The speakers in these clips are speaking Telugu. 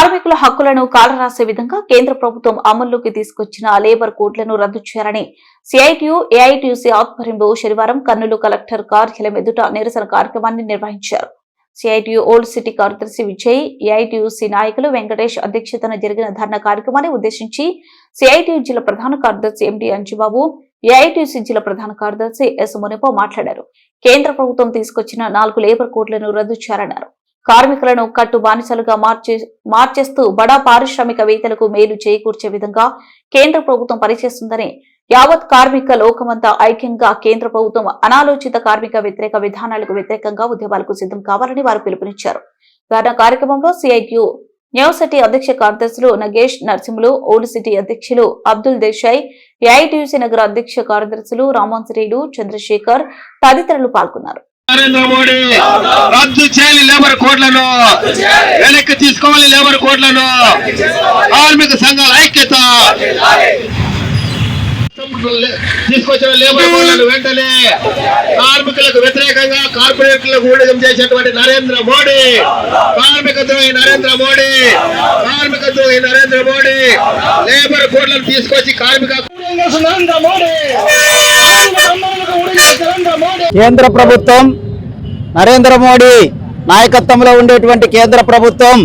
కార్మికుల హక్కులను కాలరాసే విధంగా కేంద్ర ప్రభుత్వం అమల్లోకి తీసుకొచ్చిన లేబర్ కోడ్లను రద్దు చేయాలని సిఐటియు ఏఐటియుసి ఆధ్వర్యంలో శనివారం కర్నూలు కలెక్టర్ కార్యాలయం ఎదుట నిరసన కార్యక్రమాన్ని నిర్వహించారు. సిఐటియు ఓల్డ్ సిటీ కార్యదర్శి విజయ్ ఏఐటియుసి నాయకులు వెంకటేష్ అధ్యక్షతన జరిగిన ధర్నా కార్యక్రమాన్ని ఉద్దేశించి సిఐటియు జిల్లా ప్రధాన కార్యదర్శి ఎండి అంజుబాబు ఏఐటియుసి జిల్లా ప్రధాన కార్యదర్శి ఎస్ మునిపో మాట్లాడారు. కేంద్ర ప్రభుత్వం తీసుకొచ్చిన నాలుగు లేబర్ కోడ్లను రద్దు చేయాలన్నారు. కార్మికులను కట్టు బానిసలుగా మార్చే మార్చేస్తూ బడా పారిశ్రామికవేత్తలకు మేలు చేకూర్చే విధంగా కేంద్ర ప్రభుత్వం పనిచేస్తుందని యావత్ కార్మిక లోకమంతా ఐక్యంగా కేంద్ర ప్రభుత్వం అనాలోచిత కార్మిక వ్యతిరేక విధానాలకు వ్యతిరేకంగా ఉద్యమాలకు సిద్ధం కావాలని వారు పిలుపునిచ్చారు. ధర్నా కార్యక్రమంలో సిఐటియు న్యూ సిటీ అధ్యక్ష కార్యదర్శులు నగేష్ నరసింహులు ఓల్డ్ సిటీ అధ్యక్షులు అబ్దుల్ దేశాయ్ ఏఐటియుసి నగర అధ్యక్ష కార్యదర్శులు రామాంజరేయులు చంద్రశేఖర్ తదితరులు పాల్గొన్నారు. నరేంద్ర మోడీ రద్దు చేయాలి లేబర్ కోడ్లను వెనక్కి తీసుకోవాలి లేబర్ కోడ్లను. కార్మిక సంఘాల ఐక్యత. తీసుకొచ్చిన లేబర్ కోడ్లను వెంటనే కార్మికులకు వ్యతిరేకంగా కార్పొరేట్లకు ఊడిగం చేసేటువంటి నరేంద్ర మోడీ కార్మిక ద్రోహి నరేంద్ర మోడీ కార్మిక ద్రోహి నరేంద్ర మోడీ లేబర్ కోడ్లను తీసుకొచ్చి కార్మిక నరేంద్ర మోడీ కార్మిక ఊడిగం నరేంద్ర మోడీ కేంద్ర ప్రభుత్వం నరేంద్ర మోడీ నాయకత్వంలో ఉండేటువంటి కేంద్ర ప్రభుత్వం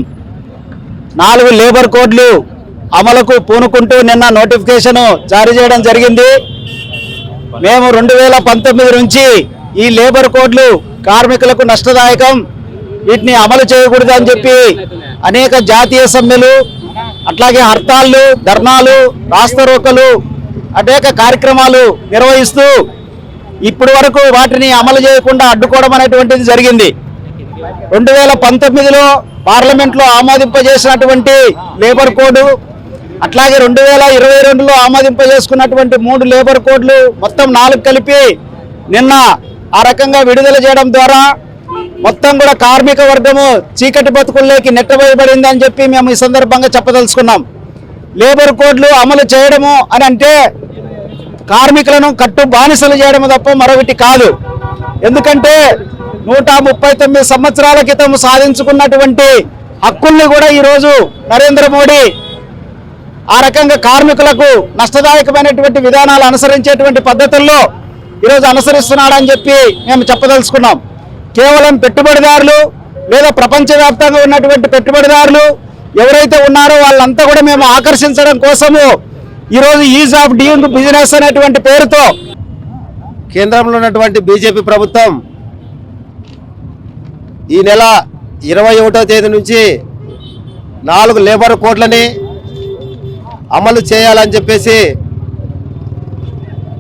నాలుగు లేబర్ కోడ్లు అమలుకు పూనుకుంటూ నిన్న నోటిఫికేషన్ జారీ చేయడం జరిగింది. మేము రెండు వేల పంతొమ్మిది నుంచి ఈ లేబర్ కోడ్లు కార్మికులకు నష్టదాయకం వీటిని అమలు చేయకూడదు అని చెప్పి అనేక జాతీయ సమ్మెలు అట్లాగే హర్తాళ్ళు ధర్నాలు రాస్తరోకలు అనేక కార్యక్రమాలు నిర్వహిస్తూ ఇప్పటి వరకు వాటిని అమలు చేయకుండా అడ్డుకోవడం అనేటువంటిది జరిగింది. రెండు వేల పంతొమ్మిదిలో పార్లమెంట్లో ఆమోదింపజేసినటువంటి లేబర్ కోడ్ అట్లాగే రెండు వేల ఇరవై రెండులో ఆమోదింపజేసుకున్నటువంటి మూడు లేబర్ కోడ్లు మొత్తం నాలుగు కలిపి నిన్న ఆ రకంగా విడుదల చేయడం ద్వారా మొత్తం కూడా కార్మిక వర్గము చీకటి బతుకుల్లోకి నెట్టబోయబడింది అని చెప్పి మేము ఈ సందర్భంగా చెప్పదలుచుకున్నాం. లేబర్ కోడ్లు అమలు చేయడము అని అంటే కార్మికులను కట్టు బానిసలు చేయడం తప్ప మరొకటి కాదు. ఎందుకంటే నూట ముప్పై తొమ్మిది సంవత్సరాల క్రితం సాధించుకున్నటువంటి హక్కుల్ని కూడా ఈరోజు నరేంద్ర మోడీ ఆ రకంగా కార్మికులకు నష్టదాయకమైనటువంటి విధానాలు అనుసరించేటువంటి పద్ధతుల్లో ఈరోజు అనుసరిస్తున్నాడని చెప్పి మేము చెప్పదలుచుకున్నాం. కేవలం పెట్టుబడిదారులు లేదా ప్రపంచవ్యాప్తంగా ఉన్నటువంటి పెట్టుబడిదారులు ఎవరైతే ఉన్నారో వాళ్ళంతా కూడా మేము ఆకర్షించడం కోసము ఈరోజు ఈజ్ ఆఫ్ డూయింగ్ బిజినెస్ అనేటువంటి పేరుతో. కేంద్రంలో ఉన్నటువంటి బీజేపీ ప్రభుత్వం ఈ నెల ఇరవై ఒకటో తేదీ నుంచి నాలుగు లేబర్ కోడ్లని అమలు చేయాలని చెప్పేసి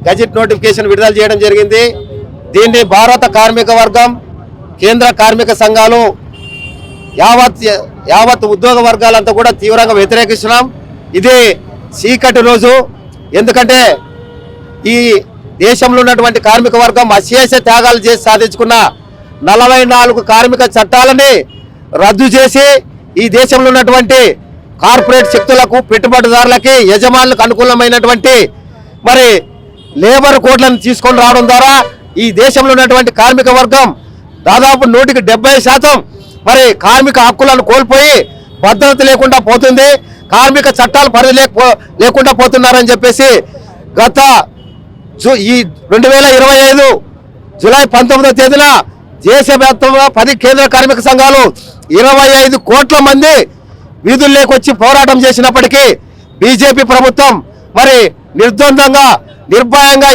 గజెట్ నోటిఫికేషన్ విడుదల చేయడం జరిగింది. దీన్ని భారత కార్మిక వర్గం కేంద్ర కార్మిక సంఘాలు యావత్ యావత్ ఉద్యోగ వర్గాలంతా కూడా తీవ్రంగా వ్యతిరేకిస్తున్నాం. ఇది చీకటి రోజు ఎందుకంటే ఈ దేశంలో ఉన్నటువంటి కార్మిక వర్గం అశేష త్యాగాలు చేసి సాధించుకున్న నలభై నాలుగు కార్మిక చట్టాలని రద్దు చేసి ఈ దేశంలో ఉన్నటువంటి కార్పొరేట్ శక్తులకు పెట్టుబడిదారులకి యజమానులకు అనుకూలమైనటువంటి మరి లేబర్ కోడ్లను తీసుకొని రావడం ద్వారా ఈ దేశంలో ఉన్నటువంటి కార్మిక వర్గం దాదాపు నూటికి డెబ్బై శాతం మరి కార్మిక హక్కులను కోల్పోయి భద్రత లేకుండా పోతుంది. కార్మిక చట్టాలు పరిధి లేకుండా పోతున్నారని చెప్పేసి గత జు- ఈ రెండు వేల ఇరవై ఐదు జూలై పంతొమ్మిదో తేదీన దేశవ్యాప్తంగా పది కేంద్ర కార్మిక సంఘాలు ఇరవై ఐదు కోట్ల మంది వీధుల్లోకి వచ్చి పోరాటం చేసినప్పటికీ బీజేపీ ప్రభుత్వం మరి నిర్ద్వందంగా నిర్భయంగా